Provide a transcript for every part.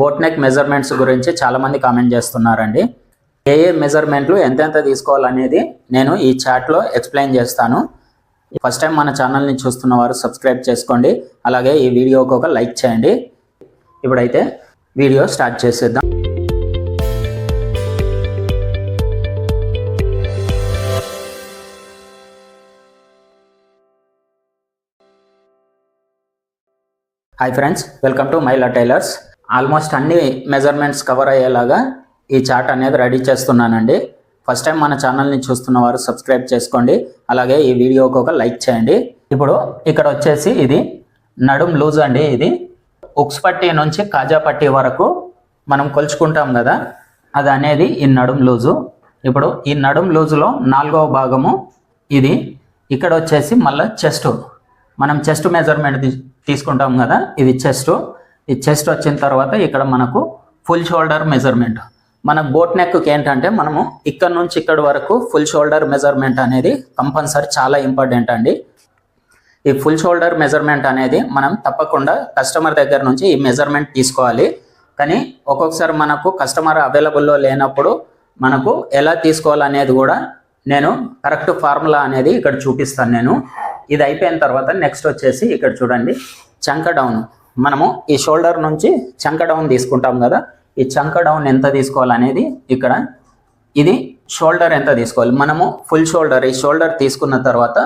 Boat neck measurements గురించి చాలామంది comment చేస్తున్నారండి. ఏ ఏ మెజర్మెంట్లు ఎంతెంత తీసుకోవాలనేది నేను ఈ చాట్లో ఎక్స్ప్లెయిన్ చేస్తాను. ఫస్ట్ టైం మన ఛానల్ని చూస్తున్న వారు సబ్స్క్రైబ్ చేసుకోండి. అలాగే ఈ వీడియోకి ఒక లైక్ చేయండి. ఇప్పుడైతే వీడియో స్టార్ట్ చేసేద్దాం. Hi friends welcome to Myla tailors. Almost అన్ని మెజర్మెంట్స్ కవర్ అయ్యేలాగా ఈ చార్ట్ అనేది రెడీ చేస్తున్నానండి. ఫస్ట్ టైం మన ఛానల్ని చూస్తున్న వారు సబ్స్క్రైబ్ చేసుకోండి. అలాగే ఈ వీడియోకి ఒక లైక్ చేయండి. ఇప్పుడు ఇక్కడ వచ్చేసి ఇది నడుం లూజ్ అండి ఇది. ఉక్స్ పట్టి నుంచి కాజా పట్టి వరకు మనం కొలుచుకుంటాం కదా అది అనేది ఈ నడుం లూజు. ఇప్పుడు ఈ నడుం లూజులో నాలుగవ భాగము ఇది. ఇక్కడ వచ్చేసి మళ్ళీ చెస్ట్. మనం చెస్ట్ మెజర్మెంట్ తీసుకుంటాం కదా ఇది చెస్ట్. ఈ చెస్ట్ వచ్చిన తర్వాత ఇక్కడ మనకు ఫుల్ షోల్డర్ మెజర్మెంట్. మన బోట్ నెక్కి ఏంటంటే మనము ఇక్కడ నుంచి ఇక్కడ వరకు ఫుల్ షోల్డర్ మెజర్మెంట్ అనేది కంపల్సరీ చాలా ఇంపార్టెంట్ అండి. ఈ ఫుల్ షోల్డర్ మెజర్మెంట్ అనేది మనం తప్పకుండా కస్టమర్ దగ్గర నుంచి ఈ మెజర్మెంట్ తీసుకోవాలి. కానీ ఒక్కొక్కసారి మనకు కస్టమర్ అవైలబుల్లో లేనప్పుడు మనకు ఎలా తీసుకోవాలనేది కూడా నేను కరెక్ట్ ఫార్ములా అనేది ఇక్కడ చూపిస్తాను నేను. ఇది అయిపోయిన తర్వాత నెక్స్ట్ వచ్చేసి ఇక్కడ చూడండి చంక డౌన్. మనము ఈ షోల్డర్ నుంచి చంక డౌన్ తీసుకుంటాం కదా ఈ చంక డౌన్ ఎంత తీసుకోవాలనేది ఇక్కడ ఇది షోల్డర్ ఎంత తీసుకోవాలి? మనము ఫుల్ షోల్డర్ ఈ షోల్డర్ తీసుకున్న తర్వాత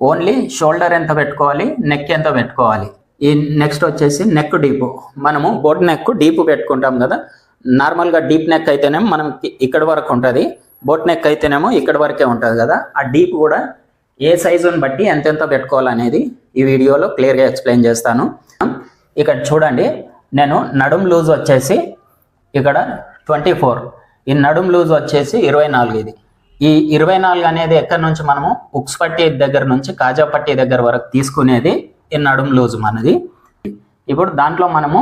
ఓన్లీ షోల్డర్ ఎంత పెట్టుకోవాలి? నెక్ ఎంత పెట్టుకోవాలి? ఈ నెక్స్ట్ వచ్చేసి నెక్ డీప్. మనము బోట్ నెక్ డీప్ పెట్టుకుంటాం కదా నార్మల్గా డీప్ నెక్ అయితేనేమో మనం ఇక్కడ వరకు ఉంటుంది బోట్ నెక్ అయితేనేమో ఇక్కడ వరకే ఉంటుంది కదా. ఆ డీప్ కూడా ఏ సైజుని బట్టి ఎంతెంత పెట్టుకోవాలనేది ఈ వీడియోలో క్లియర్గా ఎక్స్ప్లెయిన్ చేస్తాను. ఇక్కడ చూడండి నేను నడుం లూజ్ వచ్చేసి ఇక్కడ ట్వంటీ ఫోర్. ఈ నడుం లూజ్ వచ్చేసి ఇరవై నాలుగు ఇది. ఈ ఇరవై నాలుగు అనేది ఎక్కడి నుంచి మనము ఉక్స్ పట్టి దగ్గర నుంచి కాజా పట్టి దగ్గర వరకు తీసుకునేది ఈ నడుం లూజ్ మనది. ఇప్పుడు దాంట్లో మనము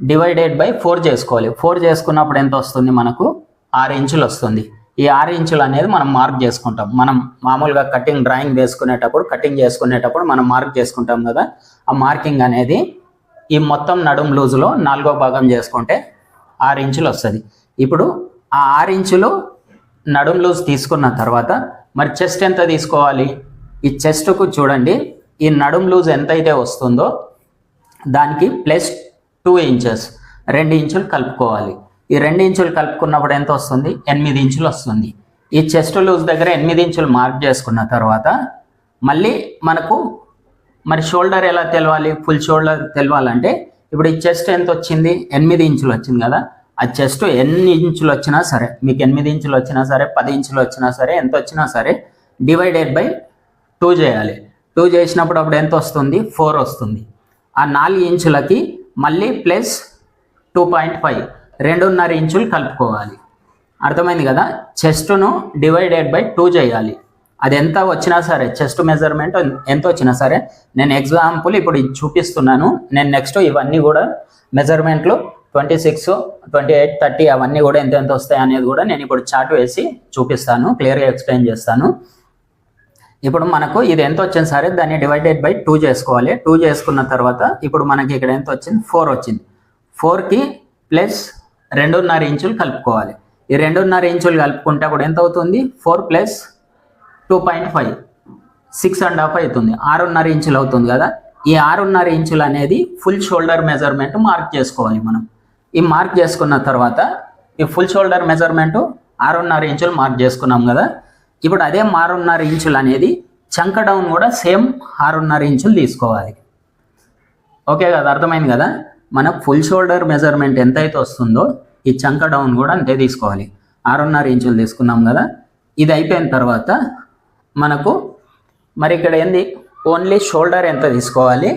డివైడెడ్ బై ఫోర్ చేసుకోవాలి. ఫోర్ చేసుకున్నప్పుడు ఎంత వస్తుంది మనకు? ఆరు ఇంచులు వస్తుంది. ఈ ఆరు ఇంచులు అనేది మనం మార్క్ చేసుకుంటాం. మనం మామూలుగా కటింగ్ డ్రాయింగ్ వేసుకునేటప్పుడు కటింగ్ చేసుకునేటప్పుడు మనం మార్క్ చేసుకుంటాం కదా. ఆ మార్కింగ్ అనేది ఈ మొత్తం నడుం లూజులో నాలుగో భాగం చేసుకుంటే ఆరు ఇంచులు వస్తుంది. ఇప్పుడు ఆ ఆరు ఇంచులు నడుం లూజ్ తీసుకున్న తర్వాత మరి చెస్ట్ ఎంత తీసుకోవాలి? ఈ చెస్ట్కు చూడండి ఈ నడుం లూజ్ ఎంత అయితే వస్తుందో దానికి ప్లస్ టూ ఇంచెస్ రెండు ఇంచులు కలుపుకోవాలి. ఈ రెండు ఇంచులు కలుపుకున్నప్పుడు ఎంత వస్తుంది? ఎనిమిది ఇంచులు వస్తుంది. ఈ చెస్ట్ లూజ్ దగ్గర ఎనిమిది ఇంచులు మార్క్ చేసుకున్న తర్వాత మళ్ళీ మనకు మరి షోల్డర్ ఎలా తెలవాలి? ఫుల్ షోల్డర్ తెలవాలంటే ఇప్పుడు ఈ చెస్ట్ ఎంత వచ్చింది ఎనిమిది ఇంచులు వచ్చింది కదా. ఆ చెస్ట్ ఎన్ని ఇంచులు వచ్చినా సరే మీకు ఎనిమిది ఇంచులు వచ్చినా సరే పది ఇంచులు వచ్చినా సరే ఎంత వచ్చినా సరే డివైడెడ్ బై టూ చేయాలి. టూ చేసినప్పుడు అప్పుడు ఎంత వస్తుంది? ఫోర్ వస్తుంది. ఆ నాలుగు ఇంచులకి మళ్ళీ ప్లస్ టూ పాయింట్ ఫైవ్ రెండున్నర ఇంచులు కలుపుకోవాలి. అర్థమైంది కదా? చెస్ట్ను డివైడెడ్ బై టూ చేయాలి. అది ఎంత వచ్చినా సరే చెస్ట్ మెజర్మెంట్ ఎంత వచ్చినా సరే నేను ఎగ్జాంపుల్ ఇప్పుడు చూపిస్తున్నాను. నేను నెక్స్ట్ ఇవన్నీ కూడా మెజర్మెంట్లు twenty six twenty eight thirty అవన్నీ కూడా ఎంత ఎంత వస్తాయి అనేది కూడా నేను ఇప్పుడు చార్ట్ వేసి చూపిస్తాను క్లియర్గా ఎక్స్ప్లెయిన్ చేస్తాను. ఇప్పుడు మనకు ఇది ఎంత వచ్చింది సరే దాన్ని డివైడెడ్ బై టూ చేసుకోవాలి. టూ చేసుకున్న తర్వాత ఇప్పుడు మనకి ఇక్కడ ఎంత వచ్చింది? ఫోర్ వచ్చింది. ఫోర్కి ప్లస్ రెండున్నర ఇంచులు కలుపుకోవాలి. ఈ రెండున్నర ఇంచులు కలుపుకుంటే అప్పుడు ఎంత అవుతుంది? Four plus two point five six and half అవుతుంది. ఆరున్నర ఇంచులు అవుతుంది కదా. ఈ ఆరున్నర ఇంచులు అనేది ఫుల్ షోల్డర్ మెజర్మెంట్ మార్క్ చేసుకోవాలి మనం. ఈ మార్క్ చేసుకున్న తర్వాత ఈ ఫుల్ షోల్డర్ మెజర్మెంట్ ఆరున్నర ఇంచులు మార్క్ చేసుకున్నాం కదా. ఇప్పుడు అదే ఆరున్నర ఇంచులు అనేది చంక డౌన్ కూడా సేమ్ ఆరున్నర ఇంచులు తీసుకోవాలి. ఓకే కదా అర్థమైంది కదా? మన ఫుల్ షోల్డర్ మెజర్మెంట్ ఎంతైతే వస్తుందో ఈ చంక డౌన్ కూడా అంతే తీసుకోవాలి. ఆరున్నర ఇంచులు తీసుకున్నాం కదా. ఇది అయిపోయిన తర్వాత మనకు మరి ఇక్కడ ఏంది? ఓన్లీ షోల్డర్ ఎంత తీసుకోవాలి?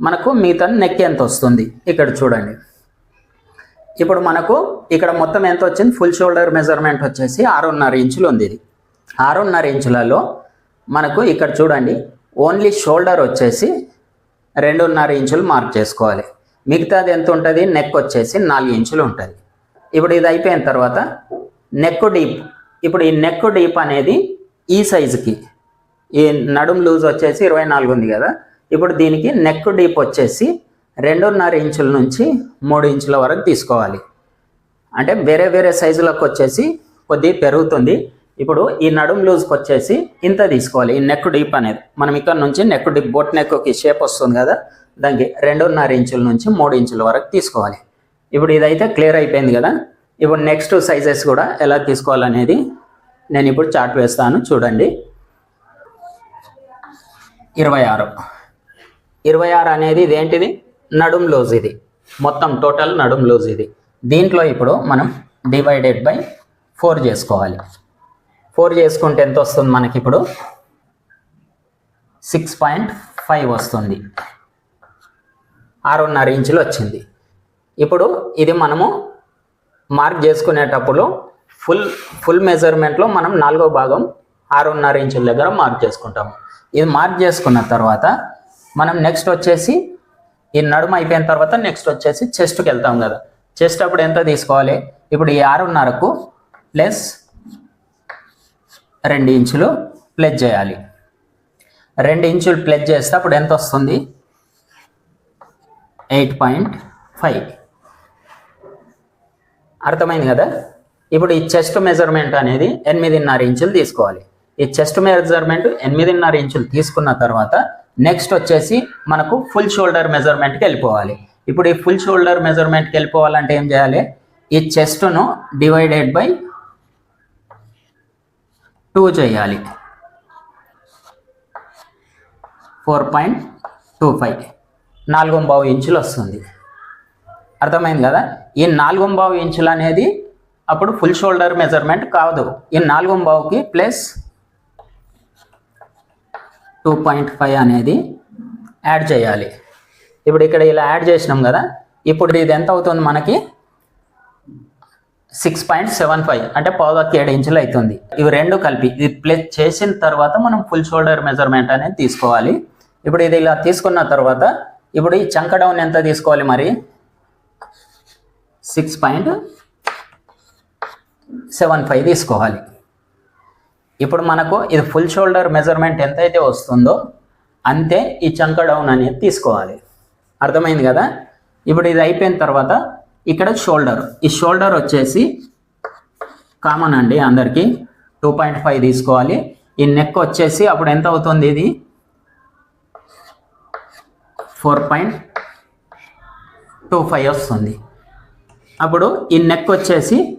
మనకు మిగతా నెక్ ఎంత వస్తుంది? ఇక్కడ చూడండి. ఇప్పుడు మనకు ఇక్కడ మొత్తం ఎంత వచ్చింది? ఫుల్ షోల్డర్ మెజర్మెంట్ వచ్చేసి ఆరున్నర ఇంచులు ఉంది ఇది. ఆరున్నర ఇంచులలో మనకు ఇక్కడ చూడండి. ఓన్లీ షోల్డర్ వచ్చేసి రెండున్నర ఇంచులు మార్క్ చేసుకోవాలి. మిగతాది ఎంత ఉంటుంది? నెక్ వచ్చేసి నాలుగు ఇంచులు ఉంటుంది. ఇప్పుడు ఇది అయిపోయిన తర్వాత నెక్ డీప్ ఇప్పుడు ఈ నెక్ డీప్ అనేది ఈ సైజుకి. ఈ నడుం లూజ్ వచ్చేసి ఇరవై నాలుగు ఉంది కదా. ఇప్పుడు దీనికి నెక్ డీప్ వచ్చేసి రెండున్నర ఇంచుల నుంచి మూడు ఇంచుల వరకు తీసుకోవాలి. అంటే వేరే వేరే సైజులకు వచ్చేసి కొద్ది పెరుగుతుంది. ఇప్పుడు ఈ నడుం లూజ్కి వచ్చేసి ఇంత తీసుకోవాలి. ఈ నెక్ డీప్ అనేది. మనం ఇక్కడ నుంచి నెక్ డీప్ బోట్ నెక్కి షేప్ వస్తుంది కదా. దానికి రెండున్నర ఇంచుల నుంచి మూడు ఇంచుల వరకు తీసుకోవాలి. ఇప్పుడు ఇదైతే క్లియర్ అయిపోయింది కదా. ఇప్పుడు నెక్స్ట్ సైజెస్ కూడా ఎలా తీసుకోవాలనేది నేను ఇప్పుడు చాట్ వేస్తాను చూడండి. ఇరవై ఆరు. ఇరవై ఆరు అనేది ఇదేంటిది? నడుం లూజ్ ఇది మొత్తం టోటల్ నడుం లూజ్ ఇది దీంట్లో ఇప్పుడు మనం డివైడెడ్ బై ఫోర్ చేసుకోవాలి. ఫోర్ చేసుకుంటే ఎంత వస్తుంది మనకి ఇప్పుడు? సిక్స్ పాయింట్ ఫైవ్ వస్తుంది. ఆరున్నర ఇంచులు వచ్చింది. ఇప్పుడు ఇది మనము మార్క్ చేసుకునేటప్పుడు ఫుల్ ఫుల్ మెజర్మెంట్లో మనం నాలుగో భాగం ఆరున్నర ఇంచుల దగ్గర మార్క్ చేసుకుంటాము. ఇది మార్క్ చేసుకున్న తర్వాత మనం నెక్స్ట్ వచ్చేసి ఈ నడుము అయిపోయిన తర్వాత నెక్స్ట్ వచ్చేసి చెస్ట్కి వెళ్తాం కదా. చెస్ట్ అప్పుడు ఎంత తీసుకోవాలి? ఇప్పుడు ఈ ఆరున్నరకు ప్లస్ రెండు ఇంచులు ప్లెజ్ చేయాలి. రెండు ఇంచులు ప్లెజ్ చేస్తే అప్పుడు ఎంత వస్తుంది? Eight point five. అర్థమైంది కదా? ఇప్పుడు ఈ చెస్ట్ మెజర్మెంట్ అనేది ఎనిమిదిన్నర ఇంచులు తీసుకోవాలి. ఈ చెస్ట్ మెజర్మెంట్ ఎనిమిదిన్నర ఇంచులు తీసుకున్న తర్వాత నెక్స్ట్ వచ్చేసి మనకు ఫుల్ షోల్డర్ మెజర్మెంట్కి వెళ్ళిపోవాలి. ఇప్పుడు ఈ ఫుల్ షోల్డర్ మెజర్మెంట్కి వెళ్ళిపోవాలంటే ఏం చేయాలి? ఈ చెస్ట్ను డివైడెడ్ బై టూ చేయాలి. ఫోర్ పాయింట్ టూ ఫైవ్ నాలుగు బావు ఇంచులు వస్తుంది. అర్థమైంది కదా? ఈ నాలుగు ఇంచులు అనేది అప్పుడు ఫుల్ షోల్డర్ మెజర్మెంట్ కాదు. ఈ నాలుగు బావుకి ప్లస్ టూ పాయింట్ ఫైవ్ అనేది యాడ్ చేయాలి. ఇప్పుడు ఇక్కడ ఇలా యాడ్ చేసినాం కదా ఇప్పుడు ఇది ఎంత అవుతుంది మనకి? సిక్స్ పాయింట్ సెవెన్ ఫైవ్ అంటే పావుకి ఏడు ఇంచులు అవుతుంది. ఇవి రెండు కలిపి ఇది ప్లేస్ చేసిన తర్వాత మనం ఫుల్ షోల్డర్ మెజర్మెంట్ అనేది తీసుకోవాలి. ఇప్పుడు ఇది ఇలా తీసుకున్న తర్వాత ఇప్పుడు ఈ చంక డౌన్ ఎంత తీసుకోవాలి మరి? సిక్స్ పాయింట్ సెవెన్ ఫైవ్ తీసుకోవాలి. ఇప్పుడు మనకు ఇది ఫుల్ షోల్డర్ మెజర్మెంట్ ఎంతైతే వస్తుందో అంతే ఈ చంక డౌన్ అనేది తీసుకోవాలి. అర్థమైంది కదా? ఇప్పుడు ఇది అయిపోయిన తర్వాత ఇక్కడ షోల్డర్. ఈ షోల్డర్ వచ్చేసి కామన్ అండి అందరికీ. టూ పాయింట్ ఫైవ్ తీసుకోవాలి. ఈ నెక్ వచ్చేసి అప్పుడు ఎంత అవుతుంది ఇది? ఫోర్ పాయింట్ టూ ఫైవ్ వస్తుంది. అప్పుడు ఈ నెక్ వచ్చేసి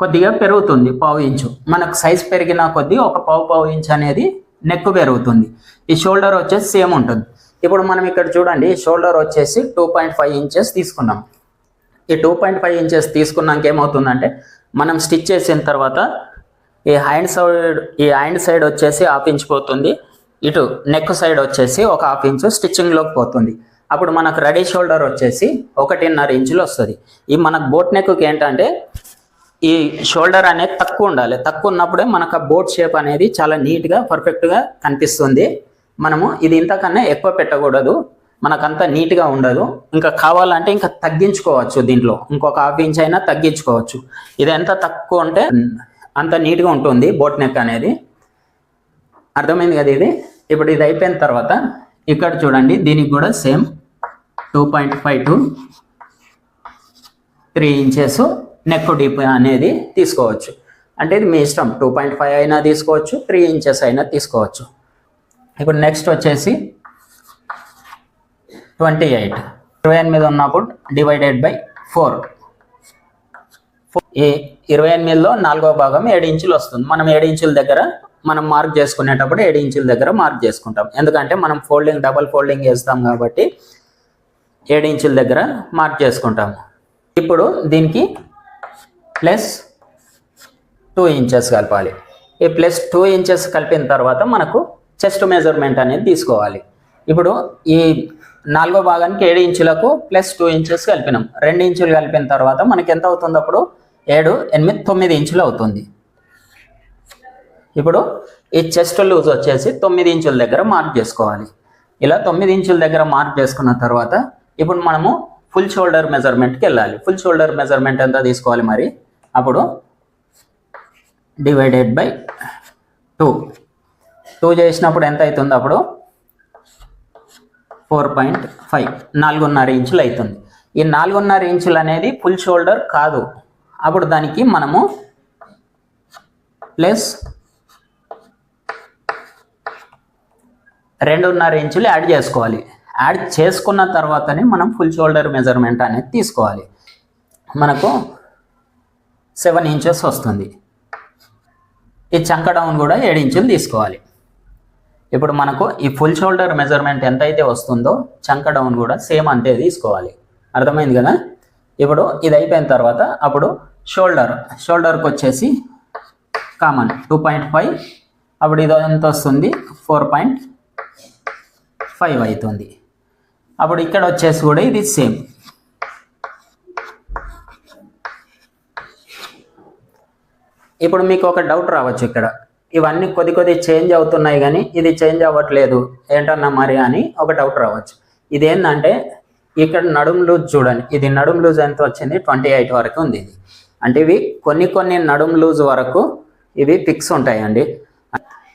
కొద్దిగా పెరుగుతుంది పావు ఇంచు. మనకు సైజ్ పెరిగిన కొద్దీ ఒక పావు పావు ఇంచు అనేది నెక్ పెరుగుతుంది. ఈ షోల్డర్ వచ్చేసి సేమ్ ఉంటుంది. ఇప్పుడు మనం ఇక్కడ చూడండి షోల్డర్ వచ్చేసి టూ పాయింట్ ఫైవ్ ఇంచెస్ తీసుకున్నాం. ఈ టూ పాయింట్ ఫైవ్ ఇంచెస్ తీసుకున్నాక ఏమవుతుందంటే మనం స్టిచ్ చేసిన తర్వాత ఈ హ్యాండ్ సైడ్ ఈ హ్యాండ్ సైడ్ వచ్చేసి హాఫ్ ఇంచ్ పోతుంది. ఇటు నెక్ సైడ్ వచ్చేసి ఒక హాఫ్ ఇంచు స్టిచ్చింగ్లోకి పోతుంది. అప్పుడు మనకు రెడీ షోల్డర్ వచ్చేసి ఒకటిన్నర ఇంచులు వస్తుంది. ఈ మనకు బోట్ నెక్కి ఏంటంటే ఈ షోల్డర్ అనేది తక్కువ ఉండాలి. తక్కువ ఉన్నప్పుడే మనకు ఆ బోట్ షేప్ అనేది చాలా నీట్గా పర్ఫెక్ట్గా కనిపిస్తుంది. మనము ఇది ఇంతకన్నా ఎక్కువ పెట్టకూడదు. మనకంత నీట్గా ఉండదు. ఇంకా కావాలంటే ఇంకా తగ్గించుకోవచ్చు దీంట్లో. ఇంకొక హాఫ్ ఇంచ్ అయినా తగ్గించుకోవచ్చు. ఇది ఎంత తక్కువ ఉంటే అంత నీట్గా ఉంటుంది బోట్ నెక్ అనేది. అర్థమైంది కదా ఇది? ఇప్పుడు ఇది అయిపోయిన తర్వాత ఇక్కడ చూడండి దీనికి కూడా same two point five to three inches neck deep అనేది తీసుకోవచ్చు. అంటే ఇది మీ ఇష్టం. టూ పాయింట్ ఫైవ్ అయినా తీసుకోవచ్చు త్రీ ఇంచెస్ అయినా తీసుకోవచ్చు. ఇప్పుడు నెక్స్ట్ వచ్చేసి ట్వంటీ ఎయిట్. ఇరవై ఎనిమిది ఉన్నప్పుడు డివైడెడ్ బై ఫోర్. ఈ ఇరవై ఎనిమిదిలో నాలుగో భాగం ఏడు ఇంచులు వస్తుంది. మనం ఏడు ఇంచుల దగ్గర మనం మార్క్ చేసుకునేటప్పుడు ఏడు ఇంచుల దగ్గర మార్క్ చేసుకుంటాం. ఎందుకంటే మనం ఫోల్డింగ్ డబల్ ఫోల్డింగ్ వేస్తాం కాబట్టి ఏడు ఇంచుల దగ్గర మార్క్ చేసుకుంటాము. ఇప్పుడు దీనికి ప్లస్ టూ ఇంచెస్ కలపాలి. ఈ ప్లస్ టూ ఇంచెస్ కలిపిన తర్వాత మనకు చెస్ట్ మెజర్మెంట్ అనేది తీసుకోవాలి. ఇప్పుడు ఈ నాలుగో భాగానికి ఏడు ఇంచులకు ప్లస్ టూ ఇంచెస్ కలిపినాం. రెండు ఇంచులు కలిపిన తర్వాత మనకి ఎంత అవుతుంది అప్పుడు? ఏడు ఎనిమిది తొమ్మిది ఇంచులు అవుతుంది. ఇప్పుడు ఈ చెస్ట్ లూజ్ వచ్చేసి తొమ్మిది ఇంచుల దగ్గర మార్క్ చేసుకోవాలి. ఇలా తొమ్మిది ఇంచుల దగ్గర మార్క్ చేసుకున్న తర్వాత ఇప్పుడు మనము ఫుల్ షోల్డర్ మెజర్మెంట్కి వెళ్ళాలి. ఫుల్ షోల్డర్ మెజర్మెంట్ ఎంత తీసుకోవాలి మరి? అప్పుడు డివైడెడ్ బై టూ టూ చేసినప్పుడు ఎంత అవుతుంది అప్పుడు? ఫోర్ పాయింట్ ఫైవ్ నాలుగున్నర ఇంచులు అవుతుంది. ఈ నాలుగున్నర ఇంచులు అనేది ఫుల్ షోల్డర్ కాదు. అప్పుడు దానికి మనము ప్లస్ రెండున్నర ఇంచులు యాడ్ చేసుకోవాలి. యాడ్ చేసుకున్న తర్వాతనే మనం ఫుల్ షోల్డర్ మెజర్మెంట్ అనేది తీసుకోవాలి. మనకు సెవెన్ ఇంచెస్ వస్తుంది. ఈ చంక డౌన్ కూడా ఏడు ఇంచులు తీసుకోవాలి. ఇప్పుడు మనకు ఈ ఫుల్ షోల్డర్ మెజర్మెంట్ ఎంత అయితే వస్తుందో చంక డౌన్ కూడా సేమ్ అంతే తీసుకోవాలి. అర్థమైంది కదా? ఇప్పుడు ఇది అయిపోయిన తర్వాత అప్పుడు షోల్డర్ షోల్డర్కి వచ్చేసి కామన్ టూ పాయింట్ ఫైవ్ అప్పుడు ఇది ఎంత వస్తుంది? ఫోర్ పాయింట్ ఫైవ్ అవుతుంది. అప్పుడు ఇక్కడ వచ్చేసి కూడా ఇది సేమ్ ఇప్పుడు మీకు ఒక డౌట్ రావచ్చు ఇక్కడ. ఇవన్నీ కొద్ది కొద్ది చేంజ్ అవుతున్నాయి కానీ ఇది చేంజ్ అవ్వట్లేదు. ఏంటన్నా మరి అని ఒక డౌట్ రావచ్చు. ఇది ఏంటంటే ఇక్కడ నడుం లూజ్ చూడండి. ఇది నడుం లూజ్ ఎంత వచ్చింది? ట్వంటీ ఎయిట్ వరకు ఉంది ఇది. అంటే ఇవి కొన్ని కొన్ని నడుం లూజ్ వరకు ఇవి పిక్స్ ఉంటాయండి.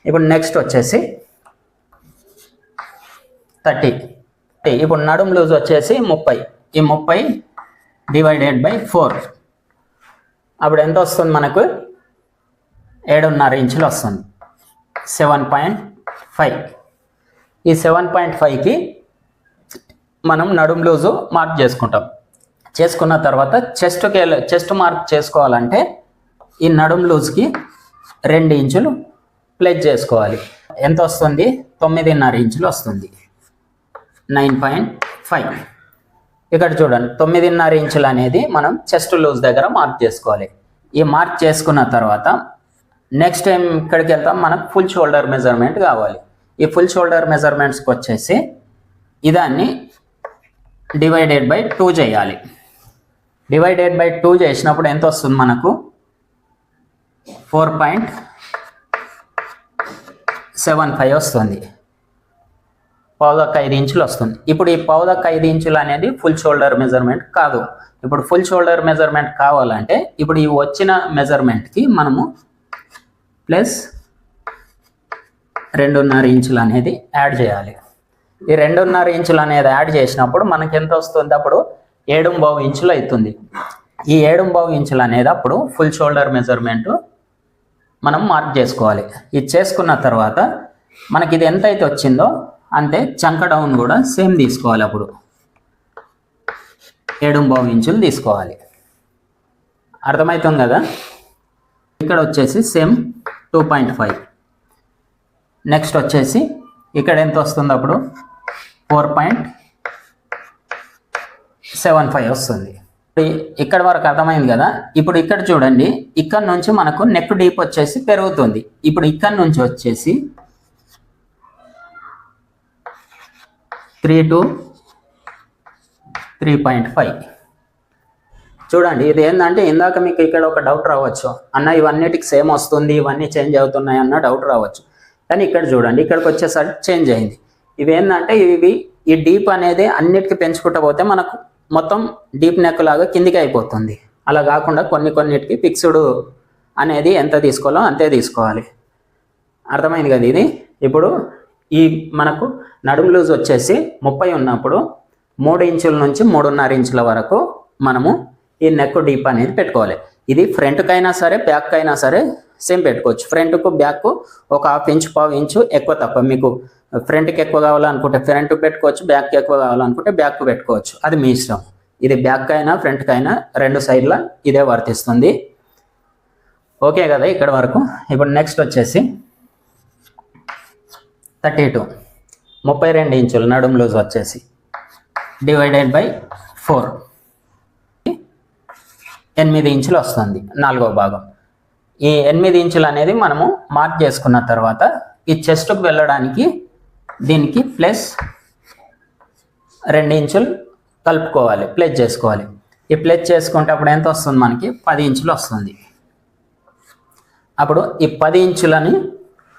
ఇప్పుడు నెక్స్ట్ వచ్చేసి థర్టీ ఇప్పుడు నడుం లూజ్ వచ్చేసి ముప్పై. ఈ ముప్పై డివైడెడ్ బై ఫోర్ అప్పుడు ఎంత వస్తుంది మనకు? ఏడున్నర ఇంచులు వస్తుంది. Seven point five. ఈ సెవెన్ పాయింట్ ఫైవ్కి మనం నడుం లూజు మార్క్ చేసుకుంటాం. చేసుకున్న తర్వాత చెస్ట్కి చెస్ట్ మార్క్ చేసుకోవాలంటే ఈ నడుం లూజ్కి రెండు ఇంచులు ప్లేస్ చేసుకోవాలి. ఎంత వస్తుంది? తొమ్మిదిన్నర ఇంచులు వస్తుంది. Nine point five. ఇక్కడ చూడండి తొమ్మిదిన్నర ఇంచులు అనేది మనం చెస్ట్ లూజ్ దగ్గర మార్క్ చేసుకోవాలి. ఈ మార్క్ చేసుకున్న తర్వాత నెక్స్ట్ టైం ఇక్కడికి వెళ్తాం మనకు ఫుల్ షోల్డర్ మెజర్మెంట్ కావాలి. ఈ ఫుల్ షోల్డర్ మెజర్మెంట్స్కి వచ్చేసి ఇదాన్ని డివైడెడ్ బై టూ చేయాలి. డివైడెడ్ బై టూ చేసినప్పుడు ఎంత వస్తుంది మనకు? ఫోర్ పాయింట్ సెవెన్ ఫైవ్ వస్తుంది. పౌదొక్క ఐదు ఇంచులు వస్తుంది. ఇప్పుడు ఈ పౌదొక్క ఐదు ఇంచులు అనేది ఫుల్ షోల్డర్ మెజర్మెంట్ కాదు. ఇప్పుడు ఫుల్ షోల్డర్ మెజర్మెంట్ కావాలంటే ఇప్పుడు ఈ వచ్చిన మెజర్మెంట్కి మనము ప్లస్ రెండున్నర ఇంచులు అనేది యాడ్ చేయాలి. ఈ రెండున్నర ఇంచులు అనేది యాడ్ చేసినప్పుడు మనకి ఎంత వస్తుంది? అప్పుడు ఏడుంబావు ఇంచులు అవుతుంది. ఈ ఏడుంబావు ఇంచులు అనేది అప్పుడు ఫుల్ షోల్డర్ మెజర్మెంట్ మనం మార్క్ చేసుకోవాలి. ఇది చేసుకున్న తర్వాత మనకి ఇది ఎంత అయితే వచ్చిందో అంతే చంక డౌన్ కూడా సేమ్ తీసుకోవాలి అప్పుడు. ఏడుంబావు ఇంచులు తీసుకోవాలి. అర్థమవుతుంది కదా? ఇక్కడ వచ్చేసి same two point five. Next వచ్చేసి ఇక్కడ ఎంత వస్తుంది అప్పుడు? ఫోర్ పాయింట్ సెవెన్ ఫైవ్ వస్తుంది. ఇక్కడ వరకు అర్థమైంది కదా? ఇప్పుడు ఇక్కడ చూడండి ఇక్కడ నుంచి మనకు నెక్ డీప్ వచ్చేసి పెరుగుతుంది. ఇప్పుడు ఇక్కడ నుంచి వచ్చేసి three to three point five. చూడండి ఇది ఏంటంటే ఇందాక మీకు ఇక్కడ ఒక డౌట్ రావచ్చు. అన్న ఇవన్నిటికి సేమ్ వస్తుంది ఇవన్నీ చేంజ్ అవుతున్నాయి అన్న డౌట్ రావచ్చు. కానీ ఇక్కడ చూడండి ఇక్కడికి వచ్చేసరికి చేంజ్ అయింది. ఇవి ఏంటంటే ఇవి ఈ డీప్ అనేది అన్నిటికీ పెంచుకుంటూ పోతే మనకు మొత్తం డీప్ నెక్ లాగా కిందికి అయిపోతుంది. అలా కాకుండా కొన్ని కొన్నిటికి ఫిక్స్డ్ అనేది ఎంత తీసుకోవాలో అంతే తీసుకోవాలి. అర్థమైంది కదా ఇది? ఇప్పుడు ఈ మనకు నడుము లూజ్ వచ్చేసి ముప్పై ఉన్నప్పుడు మూడు ఇంచుల నుంచి మూడున్నర ఇంచుల వరకు మనము ఈ నెక్ డీప్ అనేది పెట్టుకోవాలి. ఇది ఫ్రంట్కి అయినా సరే బ్యాక్ అయినా సరే సేమ్ పెట్టుకోవచ్చు. ఫ్రంట్కు బ్యాక్ ఒక హాఫ్ ఇంచ్ పావు ఇంచు ఎక్కువ తక్కువ. మీకు ఫ్రంట్కి ఎక్కువ కావాలనుకుంటే ఫ్రంట్ పెట్టుకోవచ్చు బ్యాక్కి ఎక్కువ కావాలనుకుంటే బ్యాక్ పెట్టుకోవచ్చు. అది మీ ఇష్టం. ఇది బ్యాక్ అయినా ఫ్రంట్కి అయినా రెండు సైడ్ల ఇదే వర్తిస్తుంది. ఓకే కదా ఇక్కడ వరకు? ఇప్పుడు నెక్స్ట్ వచ్చేసి థర్టీ టూ ముప్పై రెండు ఇంచులు నడుము లూజ్ వచ్చేసి డివైడెడ్ బై ఫోర్ ఎనిమిది ఇంచులు వస్తుంది నాలుగో భాగం. ఈ ఎనిమిది ఇంచులు అనేది మనము మార్క్ చేసుకున్న తర్వాత ఈ చెస్ట్కు వెళ్ళడానికి దీనికి ప్లస్ రెండు ఇంచులు కలుపుకోవాలి ప్లేస్ చేసుకోవాలి. ఈ ప్లేస్ చేసుకుంటే అప్పుడు ఎంత వస్తుంది మనకి? పది ఇంచులు వస్తుంది. అప్పుడు ఈ పది ఇంచులని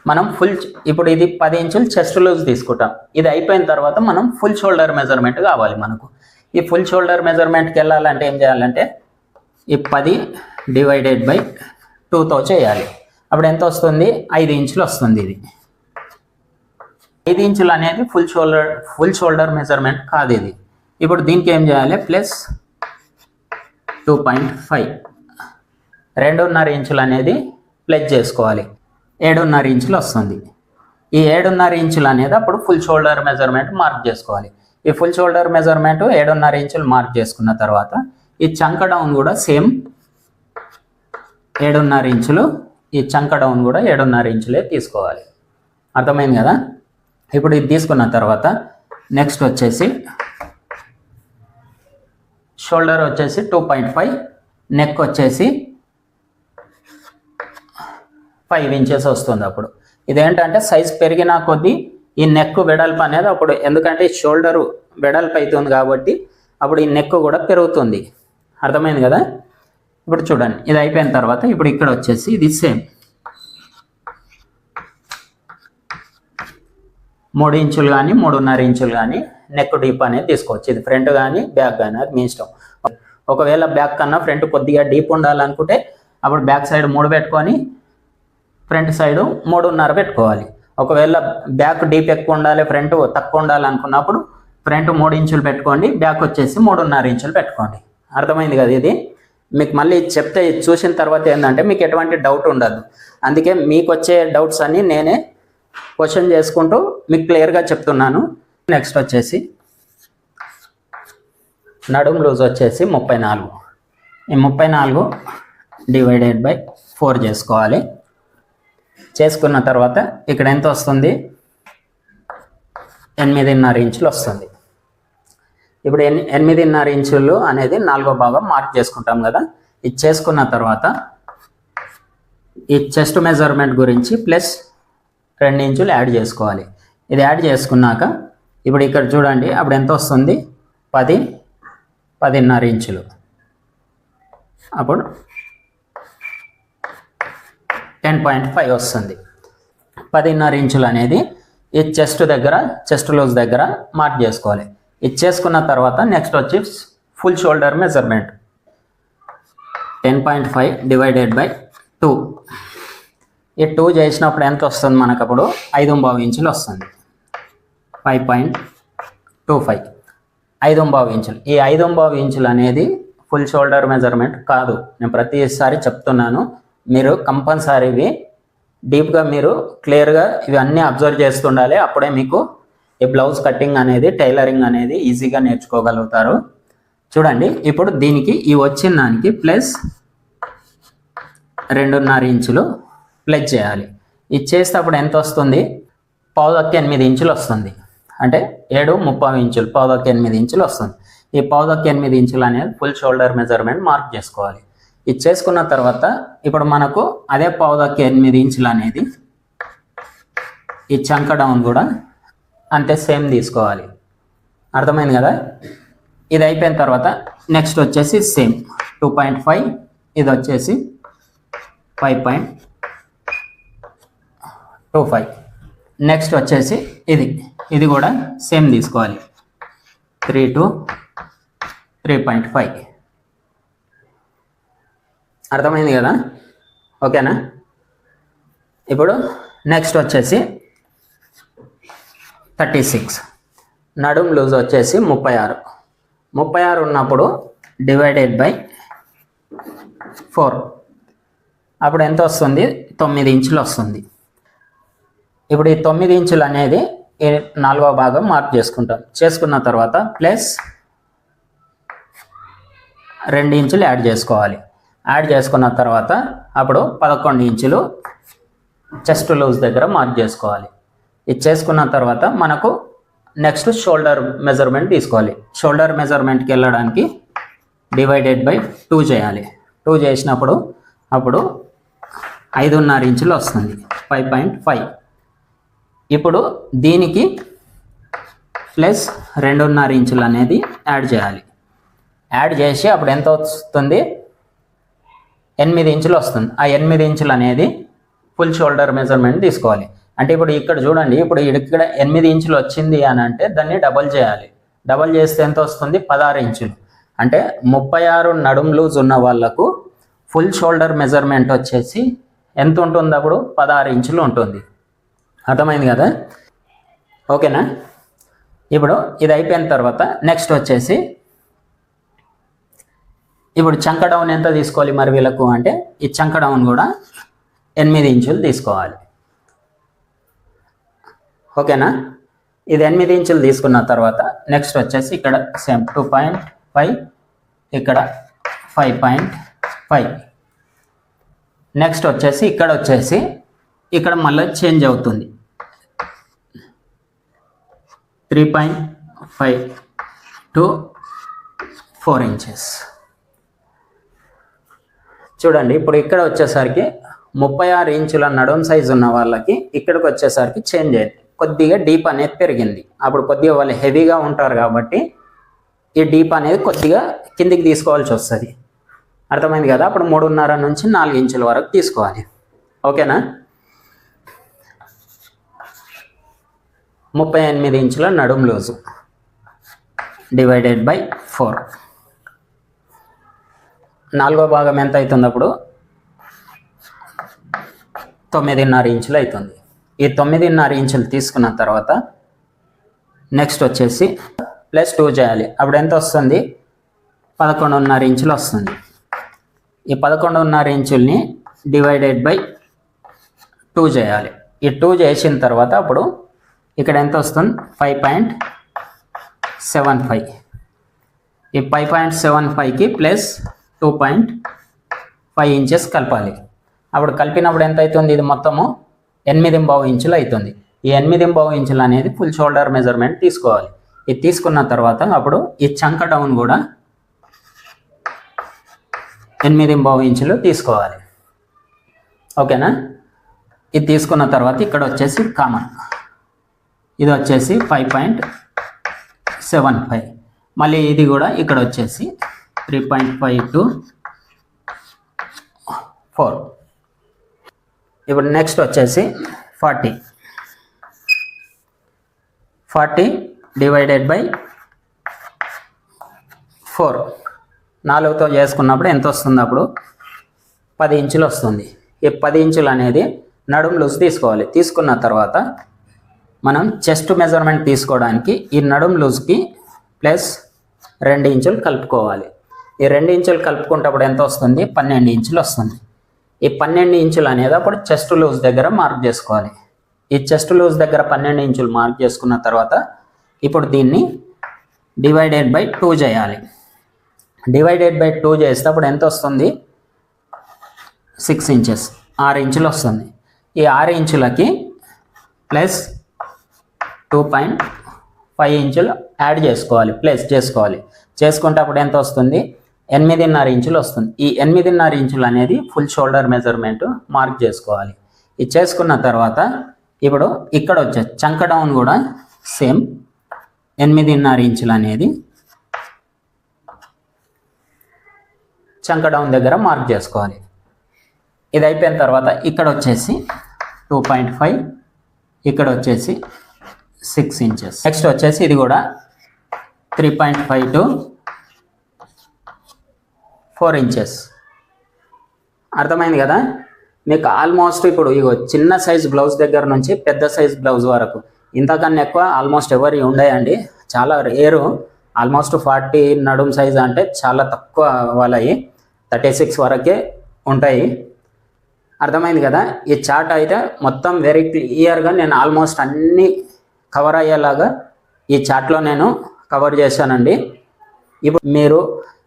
మనం ఫుల్ ఇప్పుడు ఇది పది ఇంచులు చెస్ట్ లూజ్ తీసుకుంటాం. ఇది అయిపోయిన తర్వాత మనం ఫుల్ షోల్డర్ మెజర్మెంట్ కావాలి మనకు. ఈ ఫుల్ షోల్డర్ మెజర్మెంట్కి వెళ్ళాలంటే ఏం చేయాలంటే ఈ పది డివైడెడ్ బై టూతో చేయాలి. అప్పుడు ఎంత వస్తుంది? ఐదు ఇంచులు వస్తుంది ఇది. ఐదు ఇంచులు అనేది full shoulder full shoulder measurement కాదు ఇది. ఇప్పుడు దీనికి ఏం చేయాలి? ప్లస్ టూ పాయింట్ ఫైవ్ రెండున్నర ఇంచులు అనేది ప్లస్ చేసుకోవాలి. ఏడున్నర ఇంచులు వస్తుంది. ఈ ఏడున్నర ఇంచులు అనేది అప్పుడు ఫుల్ షోల్డర్ మెజర్మెంట్ మార్క్ చేసుకోవాలి. ఈ ఫుల్ షోల్డర్ మెజర్మెంట్ ఏడున్నర ఇంచులు మార్క్ చేసుకున్న తర్వాత ఈ చంక డౌన్ కూడా సేమ్ ఏడున్నర ఇంచులు ఈ చంక డౌన్ కూడా ఏడున్నర ఇంచులే తీసుకోవాలి. అర్థమైంది కదా? ఇప్పుడు ఇది తీసుకున్న తర్వాత నెక్స్ట్ వచ్చేసి షోల్డర్ వచ్చేసి టూ పాయింట్ ఫైవ్ నెక్ వచ్చేసి ఫైవ్ ఇంచెస్ వస్తుంది అప్పుడు. ఇదేంటంటే సైజ్ పెరిగిన కొద్దీ ఈ నెక్ వెడల్పు అనేది అప్పుడు ఎందుకంటే ఈ షోల్డరు వెడల్పు అవుతుంది కాబట్టి అప్పుడు ఈ నెక్ కూడా పెరుగుతుంది. అర్థమైంది కదా? ఇప్పుడు చూడండి ఇది అయిపోయిన తర్వాత ఇప్పుడు ఇక్కడ వచ్చేసి ఇది సేమ్ మూడు ఇంచులు కానీ మూడున్నర ఇంచులు కానీ నెక్ డీప్ అనేది తీసుకోవచ్చు. ఇది ఫ్రంట్ కానీ బ్యాక్ కానీ అది మీ ఇష్టం. ఒకవేళ బ్యాక్ కన్నా ఫ్రంట్ కొద్దిగా డీప్ ఉండాలనుకుంటే అప్పుడు బ్యాక్ సైడ్ మూడు పెట్టుకొని ఫ్రంట్ సైడ్ మూడున్నర పెట్టుకోవాలి. ఒకవేళ బ్యాక్ డీప్ ఎక్కువ ఉండాలి ఫ్రంట్ తక్కువ ఉండాలనుకున్నప్పుడు ఫ్రంట్ మూడు ఇంచులు పెట్టుకోండి బ్యాక్ వచ్చేసి మూడున్నర ఇంచులు పెట్టుకోండి. అర్థమైంది కదా ఇది? మీకు మళ్ళీ చెప్తే ఇది చూసిన తర్వాత ఏంటంటే మీకు ఎటువంటి డౌట్ ఉండదు. అందుకే మీకు వచ్చే డౌట్స్ అన్నీ నేనే క్వశ్చన్ చేసుకుంటూ మీకు క్లియర్గా చెప్తున్నాను. నెక్స్ట్ వచ్చేసి నడుం లూజ్ వచ్చేసి ముప్పై నాలుగు. ఈ ముప్పై నాలుగు డివైడెడ్ బై ఫోర్ చేసుకోవాలి. చేసుకున్న తర్వాత ఇక్కడ ఎంత వస్తుంది? ఎనిమిదిన్నర ఇంచులు వస్తుంది. ఇప్పుడు ఎన్ ఎనిమిదిన్నర ఇంచులు అనేది నాలుగో భాగం మార్క్ చేసుకుంటాం కదా. ఇది చేసుకున్న తర్వాత ఈ చెస్ట్ మెజర్మెంట్ గురించి ప్లస్ రెండు ఇంచులు యాడ్ చేసుకోవాలి. ఇది యాడ్ చేసుకున్నాక ఇప్పుడు ఇక్కడ చూడండి అప్పుడు ఎంత వస్తుంది? పది పదిన్నర ఇంచులు. అప్పుడు టెన్ పాయింట్ ఫైవ్ వస్తుంది. పదిన్నర ఇంచులు అనేది ఈ చెస్ట్ దగ్గర చెస్ట్ లూజ్ దగ్గర మార్క్ చేసుకోవాలి. ఇది చేసుకున్న తర్వాత నెక్స్ట్ వచ్చి full shoulder measurement ten point five divided by two ఈ టూ చేసినప్పుడు ఎంత వస్తుంది మనకు అప్పుడు? ఐదు బావు ఇంచులు వస్తుంది. ఫైవ్ పాయింట్ టూ ఫైవ్ ఐదు బావు ఇంచులు. ఈ ఐదు బావు ఇంచులు అనేది ఫుల్ షోల్డర్ మెజర్మెంట్ కాదు. నేను ప్రతిసారి చెప్తున్నాను. మీరు కంపల్సరీవి డీప్గా మీరు క్లియర్గా ఇవన్నీ అబ్జర్వ్ చేస్తుండాలి. అప్పుడే మీకు ఈ బ్లౌజ్ కటింగ్ అనేది టైలరింగ్ అనేది ఈజీగా నేర్చుకోగలుగుతారు. చూడండి ఇప్పుడు దీనికి ఈ వచ్చిన దానికి ప్లస్ రెండున్నర ఇంచులు ప్లెజ్ చేయాలి. ఇది చేస్తే అప్పుడు ఎంత వస్తుంది? పావుదక్కి ఎనిమిది ఇంచులు వస్తుంది. అంటే ఏడు ముప్పై ఇంచులు పావుదక్కి ఎనిమిది ఇంచులు వస్తుంది. ఈ పావుదక్కి ఎనిమిది ఇంచులు అనేది ఫుల్ షోల్డర్ మెజర్మెంట్ మార్క్ చేసుకోవాలి. ఇది చేసుకున్న తర్వాత ఇప్పుడు మనకు అదే పావుదక్కి ఎనిమిది ఇంచులు అనేది ఈ చంక డౌన్ కూడా అంతే సేమ్ తీసుకోవాలి. అర్థమైంది కదా? ఇది అయిపోయిన తర్వాత నెక్స్ట్ వచ్చేసి సేమ్ టూ పాయింట్ ఫైవ్ ఇది వచ్చేసి five point two five next వచ్చేసి ఇది. ఇది కూడా సేమ్ తీసుకోవాలి. Three to three point five అర్థమైంది కదా? ఓకేనా? ఇప్పుడు నెక్స్ట్ వచ్చేసి థర్టీ సిక్స్. నడుం లూజ్ వచ్చేసి ముప్పై ఆరు. ముప్పై ఆరు ఉన్నప్పుడు డివైడెడ్ బై ఫోర్. అప్పుడు ఎంత వస్తుంది? తొమ్మిది ఇంచులు వస్తుంది. ఇప్పుడు ఈ తొమ్మిది ఇంచులు అనేది ఈ నాలుగో భాగం మార్క్ చేసుకుంటాం. చేసుకున్న తర్వాత ప్లస్ రెండు ఇంచులు యాడ్ చేసుకోవాలి. యాడ్ చేసుకున్న తర్వాత అప్పుడు పదకొండు ఇంచులు చెస్ట్ లూజ్ దగ్గర మార్క్ చేసుకోవాలి. ఇది చేసుకున్న తర్వాత మనకు నెక్స్ట్ షోల్డర్ మెజర్మెంట్ తీసుకోవాలి. షోల్డర్ మెజర్మెంట్కి వెళ్ళడానికి డివైడెడ్ బై టూ చేయాలి. టూ చేసినప్పుడు అప్పుడు ఐదున్నర ఇంచులు వస్తుంది. Five point five. ఇప్పుడు దీనికి ప్లస్ రెండున్నర ఇంచులు అనేది యాడ్ చేయాలి. యాడ్ చేసి అప్పుడు ఎంత వస్తుంది? ఎనిమిది ఇంచులు వస్తుంది. ఆ ఎనిమిది ఇంచులు అనేది ఫుల్ షోల్డర్ మెజర్మెంట్ తీసుకోవాలి. అంటే ఇప్పుడు ఇక్కడ చూడండి ఇప్పుడు ఇక్కడ ఎనిమిది ఇంచులు వచ్చింది అని అంటే దాన్ని డబల్ చేయాలి. డబల్ చేస్తే ఎంత వస్తుంది? పదహారు ఇంచులు. అంటే ముప్పై ఆరు నడుం లూజ్ ఉన్న వాళ్ళకు ఫుల్ షోల్డర్ మెజర్మెంట్ వచ్చేసి ఎంత ఉంటుంది అప్పుడు? పదహారు ఇంచులు ఉంటుంది. అర్థమైంది కదా? ఓకేనా? ఇప్పుడు ఇది అయిపోయిన తర్వాత నెక్స్ట్ వచ్చేసి ఇప్పుడు చంక డౌన్ ఎంత తీసుకోవాలి మరి వీళ్ళకు? అంటే ఈ చంక డౌన్ కూడా ఎనిమిది ఇంచులు తీసుకోవాలి. ఓకేనా? ఇది ఎనిమిది ఇంచులు తీసుకున్న తర్వాత నెక్స్ట్ వచ్చేసి ఇక్కడ సేమ్ టూ పాయింట్ ఫైవ్ ఇక్కడ ఫైవ్ పాయింట్ ఫైవ్ నెక్స్ట్ వచ్చేసి ఇక్కడ వచ్చేసి ఇక్కడ మళ్ళీ చేంజ్ అవుతుంది. Three point five to four inches చూడండి ఇప్పుడు ఇక్కడ వచ్చేసరికి ముప్పై ఆరు ఇంచుల నడుం సైజు ఉన్న వాళ్ళకి ఇక్కడికి వచ్చేసరికి చేంజ్ అయింది. కొద్దిగా డీప్ అనేది పెరిగింది. అప్పుడు కొద్దిగా వాళ్ళు హెవీగా ఉంటారు కాబట్టి ఈ డీప్ అనేది కొద్దిగా కిందికి తీసుకోవాల్సి వస్తుంది. అర్థమైంది కదా? అప్పుడు మూడున్నర నుంచి నాలుగు ఇంచుల వరకు తీసుకోవాలి. ఓకేనా? ముప్పై ఎనిమిది ఇంచుల నడుం లూజు. Divided by four. నాలుగో భాగం ఎంత అవుతుంది అప్పుడు? తొమ్మిదిన్నర ఇంచులు అవుతుంది. ఈ తొమ్మిదిన్నర ఇంచులు తీసుకున్న తర్వాత నెక్స్ట్ వచ్చేసి ప్లస్ టూ చేయాలి. అప్పుడు ఎంత వస్తుంది? పదకొండున్నర ఇంచులు వస్తుంది. ఈ పదకొండున్నర ఇంచుల్ని డివైడెడ్ బై టూ చేయాలి. ఈ టూ చేసిన తర్వాత అప్పుడు ఇక్కడ ఎంత వస్తుంది? ఫైవ్ పాయింట్ సెవెన్ ఫైవ్ ఈ ఫైవ్ పాయింట్ సెవెన్ ఫైవ్కి plus two point five inches కలపాలి. అప్పుడు కలిపినప్పుడు ఎంత అవుతుంది? ఇది మొత్తము ఎనిమిది బావు ఇంచులు అవుతుంది ఈ ఎనిమిది బావు ఇంచులు అనేది ఫుల్ షోల్డర్ మెజర్మెంట్ తీసుకోవాలి. ఇది తీసుకున్న తర్వాత అప్పుడు ఈ చంక డౌన్ కూడా ఎనిమిది బావు ఇంచులు తీసుకోవాలి. ఓకేనా? ఇది తీసుకున్న తర్వాత ఇక్కడ వచ్చేసి కామన్ ఇది వచ్చేసి ఫైవ్ పాయింట్ సెవెన్ ఫైవ్ మళ్ళీ ఇది కూడా ఇక్కడ వచ్చేసి three point five to four ఇప్పుడు నెక్స్ట్ వచ్చేసి forty forty divided by four నాలుగుతో చేసుకున్నప్పుడు ఎంత వస్తుంది అప్పుడు? పది ఇంచులు వస్తుంది. ఈ పది ఇంచులు అనేది నడుము లూజ్ తీసుకోవాలి. తీసుకున్న తర్వాత మనం చెస్ట్ మెజర్మెంట్ తీసుకోవడానికి ఈ నడుము లూజ్కి ప్లస్ రెండు ఇంచులు కలుపుకోవాలి. ఈ రెండు ఇంచులు కలుపుకుంటప్పుడు ఎంత వస్తుంది? పన్నెండు ఇంచులు వస్తుంది. ఈ పన్నెండు ఇంచులు అనేది అప్పుడు చెస్ట్ లూజ్ దగ్గర మార్క్ చేసుకోవాలి. ఈ చెస్ట్ లూజ్ దగ్గర పన్నెండు ఇంచులు మార్క్ చేసుకున్న తర్వాత ఇప్పుడు దీన్ని డివైడెడ్ బై టూ చేయాలి. డివైడెడ్ బై టూ చేస్తే అప్పుడు ఎంత వస్తుంది? సిక్స్ ఇంచెస్ ఆరు ఇంచులు వస్తుంది. ఈ ఆరు ఇంచులకి ప్లస్ టూ పాయింట్ ఫైవ్ ఇంచులు యాడ్ చేసుకోవాలి. ప్లస్ చేసుకోవాలి. చేసుకుంటే అప్పుడు ఎంత వస్తుంది? ఎనిమిదిన్నర ఇంచులు వస్తుంది. ఈ ఎనిమిదిన్నర ఇంచులు అనేది ఫుల్ షోల్డర్ మెజర్మెంట్ మార్క్ చేసుకోవాలి. ఇది చేసుకున్న తర్వాత ఇప్పుడు ఇక్కడ వచ్చే చంక డౌన్ కూడా సేమ్ ఎనిమిదిన్నర ఇంచులు అనేది చంక డౌన్ దగ్గర మార్క్ చేసుకోవాలి. ఇది అయిపోయిన తర్వాత ఇక్కడ వచ్చేసి టూ పాయింట్ ఫైవ్ ఇక్కడ వచ్చేసి సిక్స్ ఇంచెస్ నెక్స్ట్ వచ్చేసి ఇది కూడా three point five to four inches అర్థమైంది కదా? మీకు ఆల్మోస్ట్ ఇప్పుడు ఇగో చిన్న సైజ్ బ్లౌజ్ దగ్గర నుంచి పెద్ద సైజ్ బ్లౌజ్ వరకు. ఇంతకన్నా ఎక్కువ ఆల్మోస్ట్ ఎవరి ఉండయండి. చాలా రేరు ఆల్మోస్ట్ ఫార్టీ నడుం సైజ్ అంటే చాలా తక్కువ వాళ్ళవి థర్టీ సిక్స్ వరకే ఉంటాయి. అర్థమైంది కదా? ఈ చార్ట్ అయితే మొత్తం వెరీ క్లియర్గా నేను ఆల్మోస్ట్ అన్నీ కవర్ అయ్యేలాగా ఈ చార్ట్లో నేను కవర్ చేశానండి. ఇప్పుడు మీరు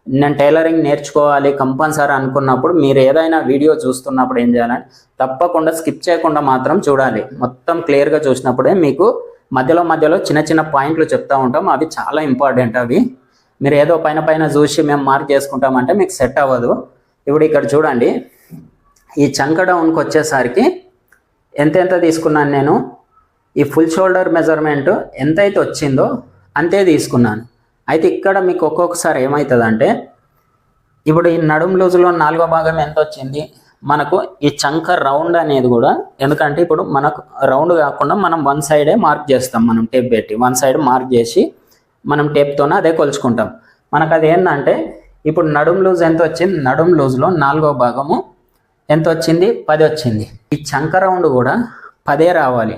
నేను టైలరింగ్ నేర్చుకోవాలి కంపల్సరీ అనుకున్నప్పుడు మీరు ఏదైనా వీడియో చూస్తున్నప్పుడు ఏం చేయాలంటే తప్పకుండా స్కిప్ చేయకుండా మాత్రం చూడాలి. మొత్తం క్లియర్గా చూసినప్పుడే మీకు మధ్యలో మధ్యలో చిన్న చిన్న పాయింట్లు చెప్తూ ఉంటాం. అవి చాలా ఇంపార్టెంట్ అవి. మీరు ఏదో పైన పైన చూసి మేము మార్క్ చేసుకుంటామంటే మీకు సెట్ అవ్వదు. ఇప్పుడు ఇక్కడ చూడండి. ఈ చంక డౌన్కి వచ్చేసరికి ఎంత ఎంత తీసుకున్నాను నేను? ఈ ఫుల్ షోల్డర్ మెజర్మెంట్ ఎంతైతే వచ్చిందో అంతే తీసుకున్నాను. అయితే ఇక్కడ మీకు ఒక్కొక్కసారి ఏమవుతుందంటే ఇప్పుడు ఈ నడుం లూజులో నాలుగో భాగం ఎంత వచ్చింది మనకు ఈ చంక రౌండ్ అనేది కూడా ఎందుకంటే ఇప్పుడు మనకు రౌండ్ కాకుండా మనం వన్ సైడే మార్క్ చేస్తాం మనం టేప్ పెట్టి. వన్ సైడ్ మార్క్ చేసి మనం టేప్తోనే అదే కొలుచుకుంటాం. మనకు అది ఏంటంటే ఇప్పుడు నడుం లూజ్ ఎంత వచ్చింది నడుం లూజ్లో నాలుగో భాగము ఎంత వచ్చింది పది వచ్చింది ఈ చంక రౌండ్ కూడా పదే రావాలి.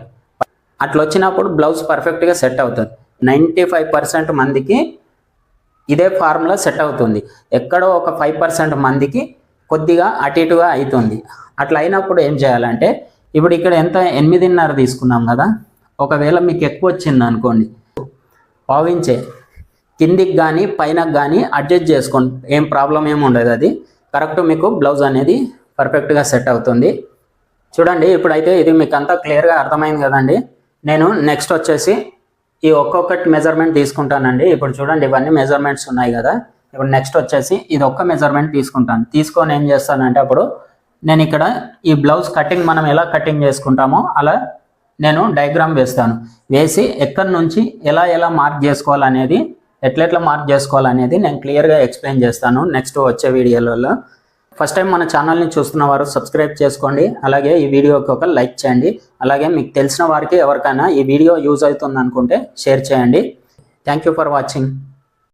అట్లా వచ్చినప్పుడు బ్లౌజ్ పర్ఫెక్ట్గా సెట్ అవుతుంది. నైంటీ ఫైవ్ పర్సెంట్ మందికి ఇదే ఫార్ములా సెట్ అవుతుంది. ఎక్కడో ఒక ఫైవ్ పర్సెంట్ మందికి కొద్దిగా అటు ఇటుగా అవుతుంది. అట్లా అయినప్పుడు ఏం చేయాలంటే ఇప్పుడు ఇక్కడ ఎంత ఎనిమిదిన్నర తీసుకున్నాం కదా ఒకవేళ మీకు ఎక్కువ వచ్చింది అనుకోండి పావించే కిందికి కానీ పైన కానీ అడ్జస్ట్ చేసుకోండి. ఏం ప్రాబ్లం ఏమి ఉండదు అది. కరెక్ట్ మీకు బ్లౌజ్ అనేది పర్ఫెక్ట్గా సెట్ అవుతుంది. చూడండి ఇప్పుడైతే ఇది మీకు అంతా క్లియర్గా అర్థమైంది కదండి. నేను నెక్స్ట్ వచ్చేసి ఈ ఒక్కొక్కటి మెజర్మెంట్ తీసుకుంటానండి. ఇప్పుడు చూడండి ఇవన్నీ మెజర్మెంట్స్ ఉన్నాయి కదా. ఇప్పుడు నెక్స్ట్ వచ్చేసి ఇది ఒక్క మెజర్మెంట్ తీసుకుంటాను. తీసుకొని ఏం చేస్తానంటే అప్పుడు నేను ఇక్కడ ఈ బ్లౌజ్ కటింగ్ మనం ఎలా కటింగ్ చేసుకుంటామో అలా నేను డయాగ్రామ్ వేస్తాను. వేసి ఎక్కడి నుంచి ఎలా ఎలా మార్క్ చేసుకోవాలనేది ఎట్లెట్లా మార్క్ చేసుకోవాలనేది నేను క్లియర్గా ఎక్స్ప్లెయిన్ చేస్తాను. నెక్స్ట్ వచ్చే వీడియోలలో ఫస్ట్ టైం మన ఛానల్ని చూస్తున్న వారు సబ్స్క్రైబ్ చేసుకోండి. అలాగే ఈ వీడియోకి ఒక లైక్ చేయండి. అలాగే మీకు తెలిసిన వారికి ఎవరికైనా ఈ వీడియో యూజ్ అవుతుంది అనుకుంటే షేర్ చేయండి. Thank you for watching